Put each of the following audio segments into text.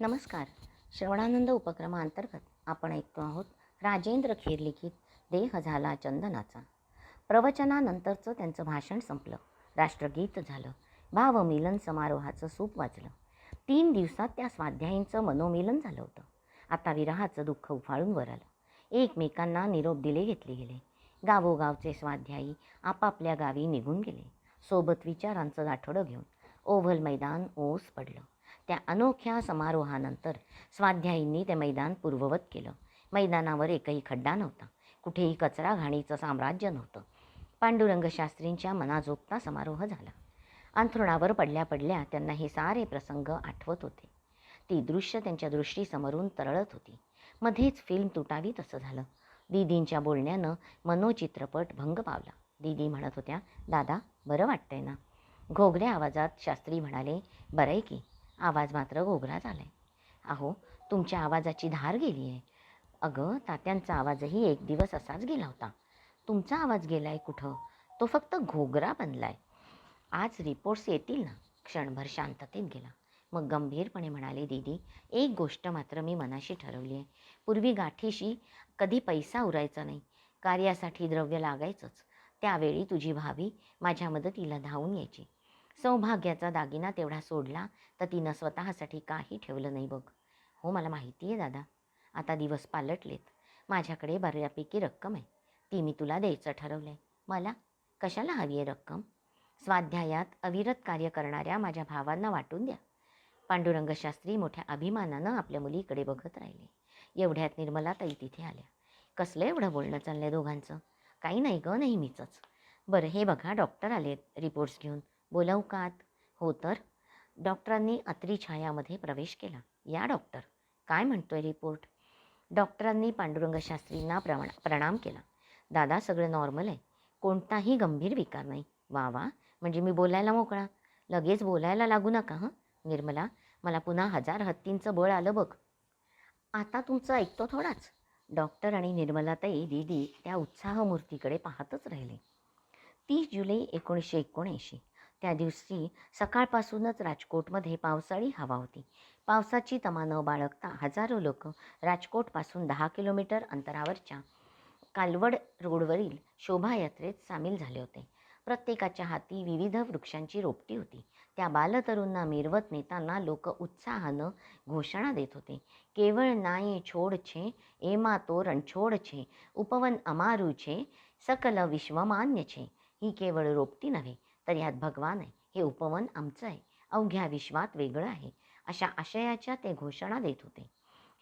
नमस्कार. श्रवणानंद उपक्रमाअंतर्गत आपण ऐकतो आहोत राजेंद्र खेर लिखित देह झाला चंदनाचा. प्रवचनानंतरचं त्यांचं भाषण संपलं. राष्ट्रगीत झालं. भावमिलन समारोहाचं सूप वाचलं तीन दिवसात त्या स्वाध्यायींचं मनोमिलन झालं होतं. आता विरहाचं दुःख उफाळून वर आलं एकमेकांना निरोप दिले घेतले गेले. गावोगावचे स्वाध्यायी आपापल्या गावी निघून गेले. सोबत विचारांचं गाठोडं घेऊन ओव्हल मैदान ओस पडलं. त्या अनोख्या समारोहानंतर स्वाध्यायींनी ते मैदान पूर्ववत केलं. मैदानावर एकही खड्डा नव्हता. कुठेही कचरा घाणीचं साम्राज्य नव्हतं. पांडुरंगशास्त्रींच्या मनाजोगता समारोह झाला. अंथरुणावर पडल्या पडल्या त्यांना हे सारे प्रसंग आठवत होते. ती दृश्य त्यांच्या दृष्टीसमोरून तरळत होती. मध्येच फिल्म तुटावी तसं झालं. दीदींच्या बोलण्यानं मनोचित्रपट भंग पावला. दीदी म्हणत होत्या दादा बरं वाटतंय ना? घोगऱ्या आवाजात शास्त्री म्हणाले बरं आहे की. आवाज मात्र घोगरा झाला आहे अहो तुमच्या आवाजाची धार गेली आहे अगं तात्यांचा आवाजही एक दिवस असाच गेला होता. तुमचा आवाज गेला आहे कुठं? तो फक्त घोगरा बनला आहे आज रिपोर्ट्स येतील ना? क्षणभर शांततेत गेला. मग गंभीरपणे म्हणाले दीदी एक गोष्ट मात्र मी मनाशी ठरवली आहे पूर्वी गाठीशी कधी पैसा उरायचा नाही. कार्यासाठी द्रव्य लागायचंच. त्यावेळी तुझी भावी माझ्या मदतीला धावून यायची. सौभाग्याचा दागिना तेवढा सोडला तर तिनं स्वतःसाठी काही ठेवलं नाही बघ. हो मला माहिती आहे दादा. आता दिवस पालटलेत. माझ्याकडे बऱ्यापैकी रक्कम आहे. ती मी तुला द्यायचं ठरवलं आहे मला? कशाला हवी आहे रक्कम? स्वाध्यायात अविरत कार्य करणाऱ्या माझ्या भावांना वाटून द्या. पांडुरंगशास्त्री मोठ्या अभिमानानं आपल्या मुलीकडे बघत राहिले. एवढ्यात निर्मलाताई तिथे आल्या. कसलं एवढं बोलणं चाललं आहे दोघांचं? काही नाही गं नेहमीचंच. बरं हे बघा डॉक्टर आलेत रिपोर्ट्स घेऊन. बोलावकात हो तर. डॉक्टरांनी अत्री छायामध्ये प्रवेश केला. या डॉक्टर. काय म्हणतोय रिपोर्ट? डॉक्टरांनी पांडुरंगशास्त्रींना प्रमाण प्रणाम केला. दादा सगळं नॉर्मल आहे. कोणताही गंभीर विकार नाही. वा वा. म्हणजे मी बोलायला मोकळा. लगेच बोलायला लागू नका हं? निर्मला मला पुन्हा हजार हत्तींचं बळ आलं बघ. आता तुमचं ऐकतो थोडाच. डॉक्टर आणि निर्मलाताई दीदी त्या उत्साहमूर्तीकडे पाहतच राहिले. तीस जुलै एकोणीसशे एकोणऐंशी. त्या दिवशी सकाळपासूनच राजकोटमध्ये पावसाळी हवा होती. पावसाची तमा न बाळगता हजारो लोक राजकोटपासून दहा किलोमीटर अंतरावरच्या कालवड रोडवरील शोभायात्रेत सामील झाले होते. प्रत्येकाच्या हाती विविध वृक्षांची रोपटी होती. त्या बालतरूंना मिरवत नेताना लोक उत्साहानं घोषणा देत होते. केवळ नाये छोड छे एमा तो रणछोड छे उपवन अमारू छे सकल विश्वमान्य छे ही केवळ रोपटी नव्हे तर यात भगवान आहे. हे उपवन आमचं आहे. अवघ्या विश्वात वेगळं आहे. अशा आशयाच्या ते घोषणा देत होते.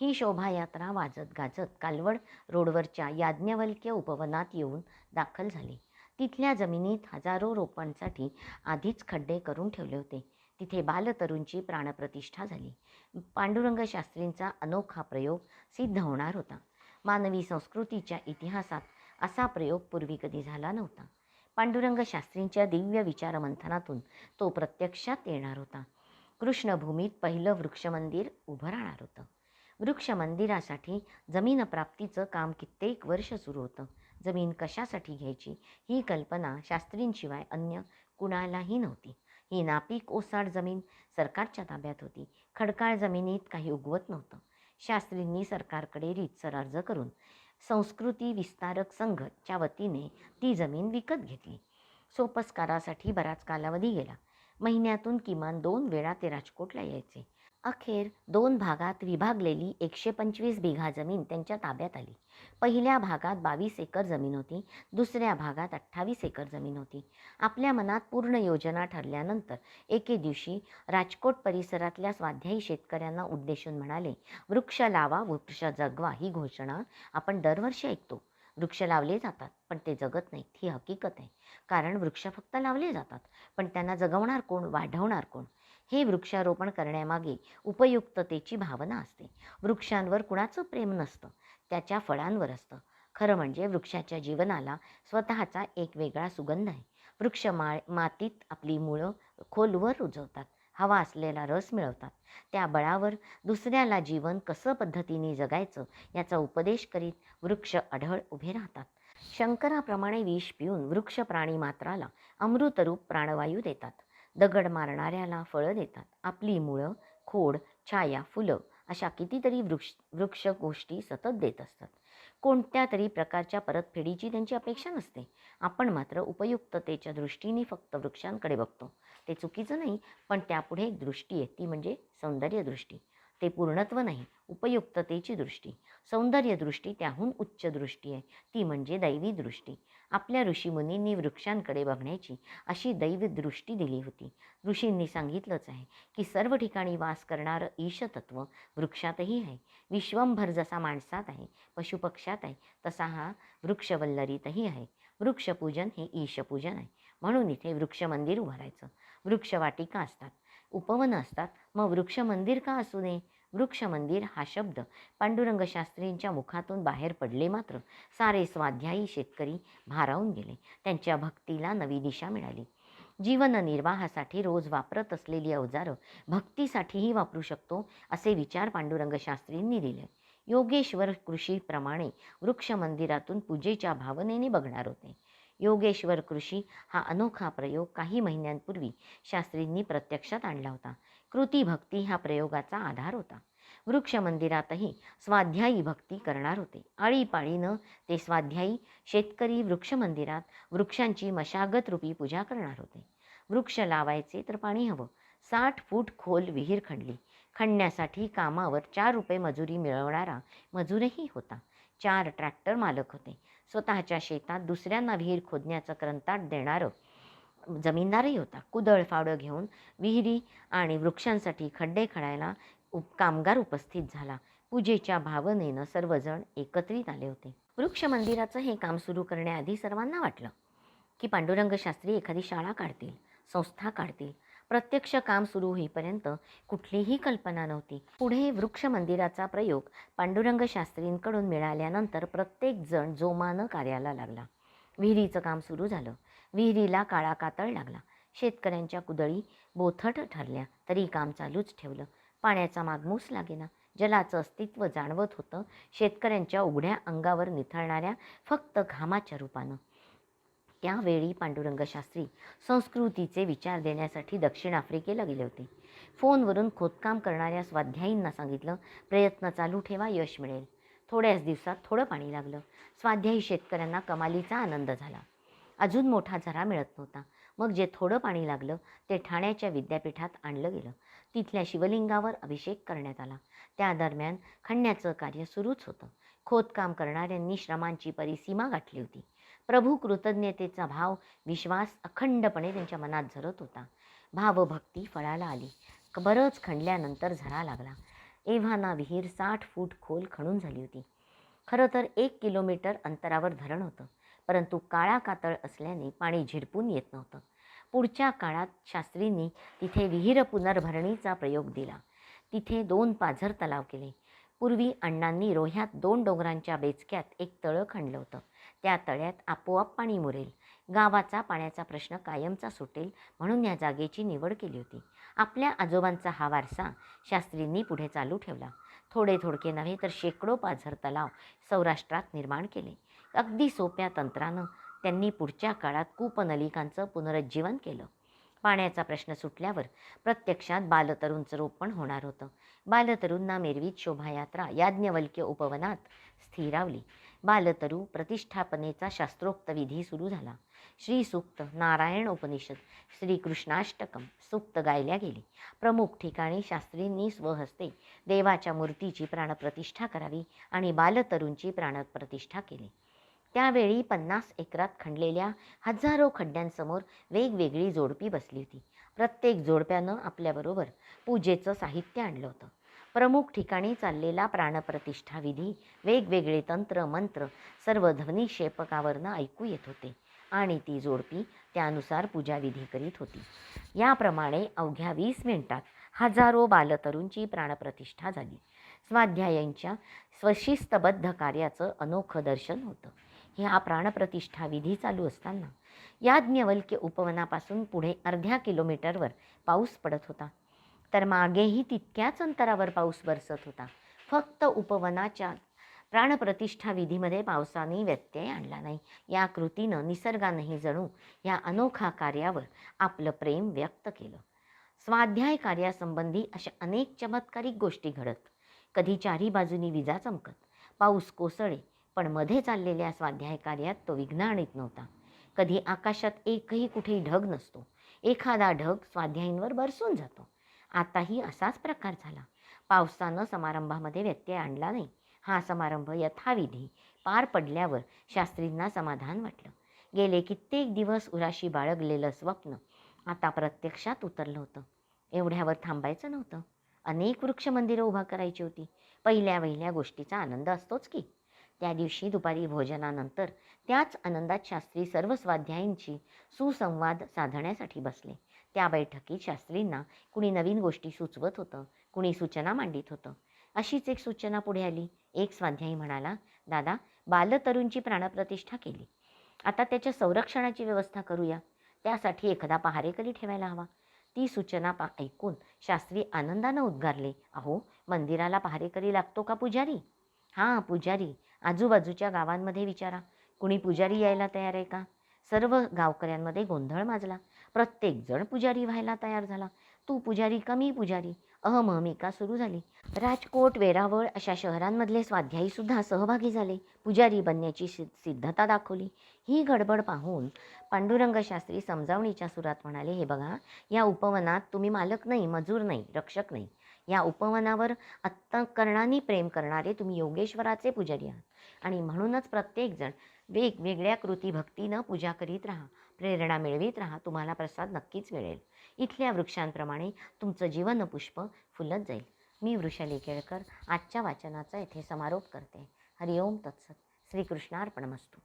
ही शोभायात्रा वाजत गाजत कालवड रोडवरच्या याज्ञवल्क्य उपवनात येऊन दाखल झाली. तिथल्या जमिनीत हजारो रोपांसाठी आधीच खड्डे करून ठेवले होते. तिथे बालतरूंची प्राणप्रतिष्ठा झाली. पांडुरंग शास्त्रींचा अनोखा प्रयोग सिद्ध होणार होता. मानवी संस्कृतीच्या इतिहासात असा प्रयोग पूर्वी कधी झाला नव्हता. पांडुरंग शास्त्रींच्या दिव्य विचारमंथनातून तो प्रत्यक्षात येणार होता. कृष्णभूमीत पहिलं वृक्षमंदिर उभं राहणार होतं. वृक्ष मंदिरासाठी जमीन प्राप्तीचं काम कित्येक वर्ष सुरू होतं. जमीन कशासाठी घ्यायची? ही कल्पना शास्त्रींशिवाय अन्य कुणालाही नव्हती. ही नापीक ओसाड जमीन सरकारच्या ताब्यात होती. खडकाळ जमिनीत काही उगवत नव्हतं. शास्त्रींनी सरकारकडे रीतसर अर्ज करून संस्कृती विस्तारक संघच्या वतीने ती जमीन विकत घेतली. सोपस्कारासाठी बराच कालावधी गेला. महिन्यातून किमान दोन वेळा ते राजकोटला यायचे. अखेर दोन भागात विभागलेली एकशे पंचवीस बिघा जमीन त्यांच्या ताब्यात आली. पहिल्या भागात बावीस एकर जमीन होती दुसऱ्या भागात अठ्ठावीस एकर जमीन होती. आपल्या मनात पूर्ण योजना ठरल्यानंतर एके दिवशी राजकोट परिसरातल्या स्वाध्यायी शेतकऱ्यांना उद्देशून म्हणाले वृक्ष लावा वृक्ष जगवा ही घोषणा आपण दरवर्षी ऐकतो. वृक्ष लावले जातात पण ते जगत नाहीत ही हकीकत आहे. कारण वृक्ष फक्त लावले जातात पण त्यांना जगवणार कोण वाढवणार कोण? हे वृक्षारोपण करण्यामागे उपयुक्ततेची भावना असते. वृक्षांवर कुणाचं प्रेम नसतं त्याच्या फळांवर असतं. खरं म्हणजे वृक्षाच्या जीवनाला स्वतःचा एक वेगळा सुगंध आहे. वृक्ष मा मातीत आपली मुळं खोलवर रुजवतात. हवा असलेला रस मिळवतात. त्या बळावर दुसऱ्याला जीवन कसं पद्धतीने जगायचं याचा उपदेश करीत वृक्ष अढळ उभे राहतात. शंकराप्रमाणे विष पिऊन वृक्ष प्राणी मात्राला अमृतरूप प्राणवायू देतात. दगड मारणाऱ्याला फळं देतात. आपली मुळं खोड छाया फुलं अशा कितीतरी वृक्ष वृक्ष गोष्टी सतत देत असतात. कोणत्या तरी प्रकारच्या परतफेडीची त्यांची अपेक्षा नसते. आपण मात्र उपयुक्ततेच्या दृष्टीने फक्त वृक्षांकडे बघतो. ते चुकीचं नाही पण त्यापुढे एक दृष्टी आहे ती म्हणजे सौंदर्य दृष्टी ते पूर्णत्व नाही उपयुक्ततेची दृष्टी. सौंदर्य दृष्टी त्याहून उच्च दृष्टी आहे. ती म्हणजे दैवी दृष्टी. आपल्या ऋषीमुनींनी वृक्षांकडे बघण्याची अशी दैवी दृष्टी दिली होती. ऋषींनी सांगितलंच आहे की सर्व ठिकाणी वास करणारं ईशतत्व वृक्षातही आहे. विश्वंभर जसा माणसात आहे पशुपक्षात आहे तसा हा वृक्षवल्लरीतही आहे. वृक्षपूजन हे ईशपूजन आहे. म्हणून इथे वृक्षमंदिर उभारायचं. वृक्षवाटिका असतात. उपवन असतात. मग वृक्षमंदिर का असू नये वृक्षमंदिर हा शब्द पांडुरंग शास्त्रींच्या मुखातून बाहेर पडले मात्र सारे स्वाध्यायी शेतकरी भारावून गेले. त्यांच्या भक्तीला नवी दिशा मिळाली. जीवन निर्वाहासाठी रोज वापरत असलेली अवजारं भक्तीसाठीही वापरू शकतो असे विचार पांडुरंग शास्त्रींनी दिले. योगेश्वर कृषीप्रमाणे वृक्षमंदिरातून पूजेच्या भावनेने बघणार होते. योगेश्वर कृषी हा अनोखा प्रयोग काही महिन्यांपूर्वी शास्त्रींनी प्रत्यक्षात आणला होता. कृती भक्ती हा प्रयोगाचा आधार होता. वृक्ष मंदिरातही स्वाध्यायी भक्ती करणार होते. आळीपाळीनं ते स्वाध्यायी शेतकरी वृक्ष मंदिरात वृक्षांची मशागत रूपी पूजा करणार होते. वृक्ष लावायचे तर पाणी हवं. साठ फूट खोल विहीर खणली. खणण्यासाठी कामावर चार रुपये मजुरी मिळवणारा मजूरही होता. चार ट्रॅक्टर मालक होते. स्वतःच्या शेतात दुसऱ्यांना विहीर खोदण्याचं क्रंताट देणारं जमीनदारही होता. कुदळ फावडं घेऊन विहिरी आणि वृक्षांसाठी खड्डे खणायला उप कामगार उपस्थित झाला. पूजेच्या भावनेनं सर्वजण एकत्रित आले होते. वृक्ष मंदिराचं हे काम सुरू करण्याआधी सर्वांना वाटलं की पांडुरंग शास्त्री एखादी शाळा काढतील संस्था काढतील प्रत्यक्ष काम सुरू होईपर्यंत कुठलीही कल्पना नव्हती. पुढे वृक्ष मंदिराचा प्रयोग पांडुरंग शास्त्रींकडून मिळाल्यानंतर प्रत्येक जण जोमानं कार्याला लागला. विहिरीचं काम सुरू झालं. विहिरीला काळा कातळ लागला. शेतकऱ्यांच्या कुदळी बोथट ठरल्या तरी काम चालूच ठेवलं. पाण्याचा मागमूस लागेना. जलाचं अस्तित्व जाणवत होतं. शेतकऱ्यांच्या उघड्या अंगावर निथळणाऱ्या फक्त घामाच्या रूपानं. त्यावेळी पांडुरंग शास्त्री संस्कृतीचे विचार देण्यासाठी दक्षिण आफ्रिकेला गेले होते. फोनवरून खोदकाम करणाऱ्या स्वाध्यायींना सांगितलं प्रयत्न चालू ठेवा यश मिळेल. थोड्याच दिवसात थोडं पाणी लागलं. स्वाध्यायी शेतकऱ्यांना कमालीचा आनंद झाला. अजून मोठा झरा मिळत नव्हता. मग जे थोडं पाणी लागलं ते ठाण्याच्या विद्यापीठात आणलं गेलं. तिथल्या शिवलिंगावर अभिषेक करण्यात आला. त्या दरम्यान खणण्याचं कार्य सुरूच होतं. खोदकाम करणाऱ्यांनी श्रमांची परिसीमा गाठली होती. प्रभू कृतज्ञतेचा भाव विश्वास अखंडपणे त्यांच्या मनात झरत होता. भावभक्ती फळाला आली. बरंच खणल्यानंतर झरा लागला. एव्हाना विहीर साठ फूट खोल खणून झाली होती. खरं तर एक किलोमीटर अंतरावर धरण होतं परंतु काळा कातळ असल्याने पाणी झिरपून येत नव्हतं. पुढच्या काळात शास्त्रींनी तिथे विहीर पुनर्भरणीचा प्रयोग दिला. तिथे दोन पाझर तलाव केले. पूर्वी अण्णांनी रोह्यात दोन डोंगरांच्या बेचक्यात एक तळं खणलं होतं. त्या तळ्यात आपोआप पाणी मुरेल. गावाचा पाण्याचा प्रश्न कायमचा सुटेल म्हणून या जागेची निवड केली होती. आपल्या आजोबांचा हा वारसा शास्त्रींनी पुढे चालू ठेवला. थोडे थोडके नव्हे तर शेकडो पाझर तलाव सौराष्ट्रात निर्माण केले. अगदी सोप्या तंत्रानं त्यांनी पुढच्या काळात कूपनलिकांचं पुनरुज्जीवन केलं. पाण्याचा प्रश्न सुटल्यावर प्रत्यक्षात बालतरूंचं रोपण होणार होतं. बालतरूंना मेरवीत शोभायात्रा याज्ञवल्क्य उपवनात स्थिरावली. बालतरू प्रतिष्ठापनेचा शास्त्रोक्त विधी सुरू झाला. श्रीसूक्त नारायण उपनिषद श्रीकृष्णाष्टकम सूक्त गायल्या गेली. प्रमुख ठिकाणी शास्त्रींनी स्वहस्ते देवाच्या मूर्तीची प्राणप्रतिष्ठा करावी आणि बालतरूंची प्राणप्रतिष्ठा केली. त्यावेळी पन्नास एकरात खणलेल्या हजारो खड्ड्यांसमोर वेगवेगळी जोडपी बसली होती. प्रत्येक जोडप्यानं आपल्याबरोबर पूजेचं साहित्य आणलं होतं. प्रमुख ठिकाणी चाललेला प्राणप्रतिष्ठा विधी वेगवेगळे तंत्र मंत्र सर्व ध्वनिक्षेपकावरनं ऐकू येत होते. आणि ती जोडपी त्यानुसार पूजाविधी करीत होती. याप्रमाणे अवघ्या वीस मिनिटात हजारो बालतरूंची प्राणप्रतिष्ठा झाली. स्वाध्यायांच्या स्वशिस्तबद्ध कार्याचं अनोखं दर्शन होतं. ह्या प्राणप्रतिष्ठा विधी चालू असताना याज्ञवल्क्य उपवनापासून पुढे अर्ध्या किलोमीटरवर पाऊस पडत होता. तर मागेही तितक्याच अंतरावर पाऊस बरसत होता. फक्त उपवनाच्या प्राणप्रतिष्ठा विधीमध्ये पावसाने व्यत्यय आणला नाही. या कृतीनं निसर्गानंही जणू या अनोखा कार्यावर आपलं प्रेम व्यक्त केलं. स्वाध्याय कार्यासंबंधी अशा अनेक चमत्कारिक गोष्टी घडत. कधी चारी बाजूनी विजा चमकत. पाऊस कोसळे पण मध्ये चाललेल्या स्वाध्याय कार्यात तो विघ्न आणीत नव्हता. कधी आकाशात एकही कुठेही ढग नसतो. एखादा ढग स्वाध्यायींवर बरसून जातो. आताही असाच प्रकार झाला. पावसानं समारंभामध्ये व्यत्यय आणला नाही. हा समारंभ यथाविधी पार पडल्यावर शास्त्रींना समाधान वाटलं. गेले कित्येक दिवस उराशी बाळगलेलं स्वप्न आता प्रत्यक्षात उतरलं होतं. एवढ्यावर थांबायचं नव्हतं. अनेक वृक्षमंदिरं उभा करायची होती. पहिल्या वहिल्या गोष्टीचा आनंद असतोच की. त्या दिवशी दुपारी भोजनानंतर त्याच आनंदात शास्त्री सर्व स्वाध्यायींची सुसंवाद साधण्यासाठी बसले. त्या बैठकीत शास्त्रींना कुणी नवीन गोष्टी सुचवत होतं कुणी सूचना मांडित होतं. अशीच एक सूचना पुढे आली. एक स्वाध्यायी म्हणाला दादा बालतरूंची प्राणप्रतिष्ठा केली. आता त्याच्या संरक्षणाची व्यवस्था करूया. त्यासाठी एखादा पहारेकरी ठेवायला हवा? ती सूचना पा ऐकून शास्त्री आनंदानं उद्गारले अहो मंदिराला पहारेकरी लागतो का पुजारी? हां पुजारी. आजूबाजूच्या गावांमध्ये विचारा. कुणी पुजारी यायला तयार आहे का? सर्व गावकऱ्यांमध्ये गोंधळ माजला. प्रत्येकजण पुजारी व्हायला तयार झाला. तू पुजारी कमी पुजारी? अहमहमिका सुरू झाली? राजकोट वेरावळ अशा शहरांमधले स्वाध्यायीसुद्धा सहभागी झाले. पुजारी बनण्याची सिद्धता दाखवली. ही गडबड पाहून पांडुरंग शास्त्री समजावणीच्या सुरात म्हणाले हे बघा या उपवनात तुम्ही मालक नाही मजूर नाही रक्षक नाही. या उपवनावर अंतकरणाने प्रेम करणारे तुम्ही योगेश्वराचे पुजारी आहात. आणि म्हणूनच प्रत्येकजण वेगवेगळ्या कृती भक्तीनं पूजा करीत राहा प्रेरणा मिळवीत राहा तुम्हाला प्रसाद नक्कीच मिळेल. इथल्या वृक्षांप्रमाणे तुमचं जीवनपुष्प फुलत जाईल. मी वृषाली केळकर आजच्या वाचनाचा येथे समारोप करते. हरिओम तत्सत. श्रीकृष्णार्पणमस्तू.